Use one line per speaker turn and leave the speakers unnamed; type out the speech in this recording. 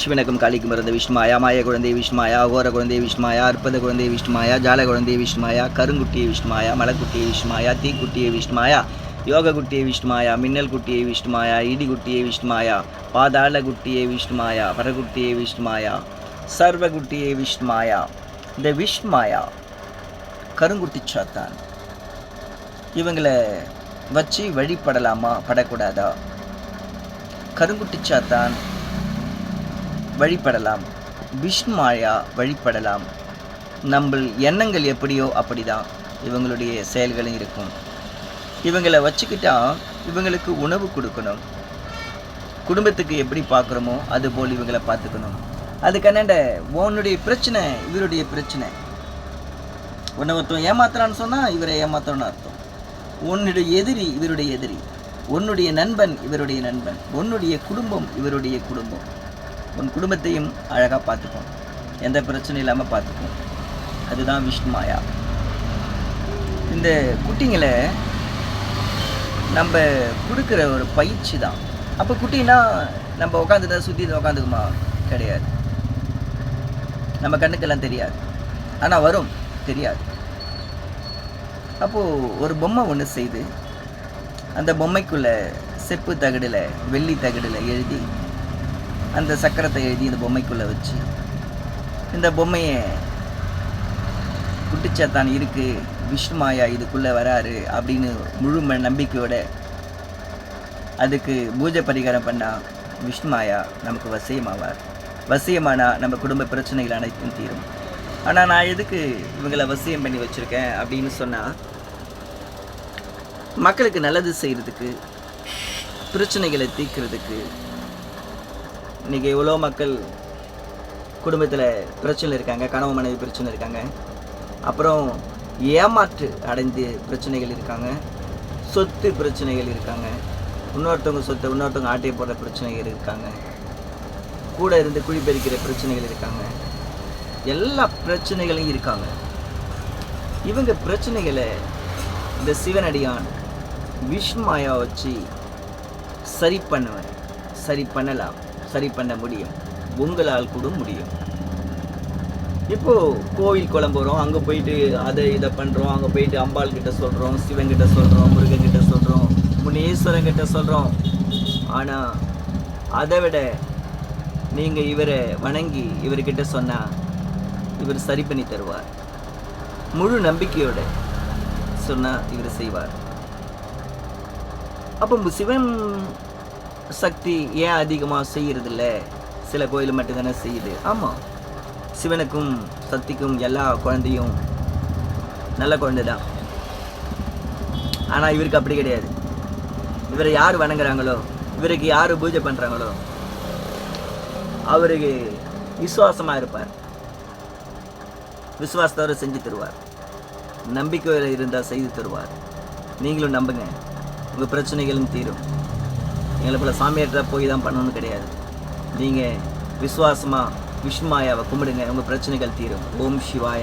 சிவனுக்கும் காளிக்கும் பிறந்த விஷ்ணுமாயா மாய குழந்தை விஷ்ணுமாயா அகோர குழந்தை விஷ்ணுமாயா அற்பத குழந்தை விஷ்ணுமாயா ஜால குழந்தை விஷ்ணுமாயா கருங்குட்டியை விஷ்ணுமாயா மலக்குட்டியை விஷ்ணுமாயா தீக்குட்டியை விஷ்ணுமாயா யோக குட்டியை விஷ்ணுமாயா மின்னல் குட்டியை விஷ்ணுமாயா இடி குட்டியை விஷ்ணுமாயா பாதாள குட்டியை விஷ்ணுமாயா பரகுட்டியை விஷ்ணுமாயா சர்வ குட்டியை விஷ்ணுமாயா இந்த விஷ்ணுமாயா கருங்குட்டி சாத்தான் இவங்களை வச்சு வழிபடலாமா படக்கூடாதா கருங்குட்டி சாத்தான் வழிபடலாம். விஷ்ணுமாயா வழிபடலாம். நம்ம எண்ணங்கள் எப்படியோ அப்படிதான். இவங்களுடைய செயல்களும் இருக்கும். இவங்களை வச்சுக்கிட்டா இவங்களுக்கு உணவு கொடுக்கணும். குடும்பத்துக்கு எப்படி பார்க்குறோமோ அதுபோல் இவங்களை பார்த்துக்கணும். அதுக்கண்ணாண்ட உன்னுடைய பிரச்சனை இவருடைய பிரச்சனை. உன்னை ஒருத்தன் ஏமாத்துறான்னு சொன்னால் இவரை ஏமாத்துறோன்னு அர்த்தம். உன்னுடைய எதிரி இவருடைய எதிரி. உன்னுடைய நண்பன் இவருடைய நண்பன். உன்னுடைய குடும்பம் இவருடைய குடும்பம். உன் குடும்பத்தையும் அழகாக பார்த்துப்போம் எந்த பிரச்சனையும் இல்லாமல் பார்த்துப்போம் அதுதான் விஷ்ணு மாயா. இந்த குட்டிங்களை நம்ம கொடுக்குற ஒரு பயிற்சி தான். அப்போ குட்டினா நம்ம உட்காந்துட்டா சுற்றி உட்காந்துக்குமா கிடையாது. நம்ம கண்ணுக்கெல்லாம் தெரியாது. ஆனால் வரும். தெரியாது. அப்போது ஒரு பொம்மை ஒன்று செய்து அந்த பொம்மைக்குள்ளே செப்பு தகடில் வெள்ளி தகடில் எழுதி அந்த சக்கரத்தை எழுதி இந்த பொம்மைக்குள்ளே வச்சு இந்த பொம்மையை குட்டிச்சாத்தான் இருக்கு விஷ்ணுமாயா இதுக்குள்ளே வராரு அப்படின்னு முழு நம்பிக்கையோட அதுக்கு பூஜை பரிகாரம் பண்ணால் விஷ்ணுமாயா நமக்கு வசியமாவார். வசியமானா நம்ம குடும்ப பிரச்சனைகள் அனைத்தும் தீரும். ஆனால் நான் எதுக்கு இவங்களை வசியம் பண்ணி வச்சுருக்கேன் அப்படின்னு சொன்னால் மக்களுக்கு நல்லது செய்கிறதுக்கு பிரச்சனைகளை தீர்க்கிறதுக்கு இன்றைக்கி எவ்வளோ மக்கள் குடும்பத்தில் பிரச்சனை இருக்காங்க கணவன் மனைவி பிரச்சனை இருக்காங்க. அப்புறம் ஏமாற்று அடைந்து பிரச்சனைகள் இருக்காங்க சொத்து பிரச்சனைகள் இருக்காங்க. இன்னொருத்தவங்க சொத்தை இன்னொருத்தவங்க ஆட்டையை போடுற பிரச்சனைகள் இருக்காங்க. கூட இருந்து குழிப்பறிக்கிற பிரச்சனைகள் இருக்காங்க. எல்லா பிரச்சனைகளும் இருக்காங்க. இவங்க பிரச்சனைகளை இந்த சிவனடியான் விஷ்மாயா வச்சு சரி பண்ணுவேன் சரி பண்ணலாம். சரி பண்ண முடியும். உங்களால் கூட முடியும். இப்போ கோவில் குளம் அங்கே போயிட்டு அதை இதை பண்ணுறோம் அங்கே போயிட்டு அம்பாள் கிட்ட சொல்கிறோம் சிவன் கிட்ட சொல்கிறோம் முருகன் கிட்ட சொல்கிறோம் முனீஸ்வரன் கிட்ட சொல்கிறோம் ஆனால் அதை விட நீங்கள் இவரை வணங்கி இவர்கிட்ட சொன்னால் இவர் சரி பண்ணி தருவார். முழு நம்பிக்கையோட சொன்னால் இவர் செய்வார். அப்போ சிவன் சக்தி ஏன் அதிகமாக செய்யறதில்ல? சில கோயில் மட்டும்தானே செய்யுது. ஆமாம் சிவனுக்கும் சக்திக்கும் எல்லா குழந்தையும் நல்ல குழந்தை தான் ஆனால் இவருக்கு அப்படி கிடையாது. இவரை யார் வணங்குறாங்களோ இவருக்கு யார் பூஜை பண்ணுறாங்களோ அவருக்கு விசுவாசமாக இருப்பார். விசுவாசத்தோட செஞ்சு தருவார். நம்பிக்கையில் இருந்தால் செய்து தருவார். நீங்களும் நம்புங்க. உங்கள் பிரச்சனைகளும் தீரும். எங்களை போல சாமியார்கிட்ட போய் தான் பண்ணணும்னு கிடையாது. நீங்கள் விசுவாசமாக விஷ்ணுமாயாவை கும்பிடுங்க. உங்கள் பிரச்சனைகள் தீரும். ஓம் சிவாய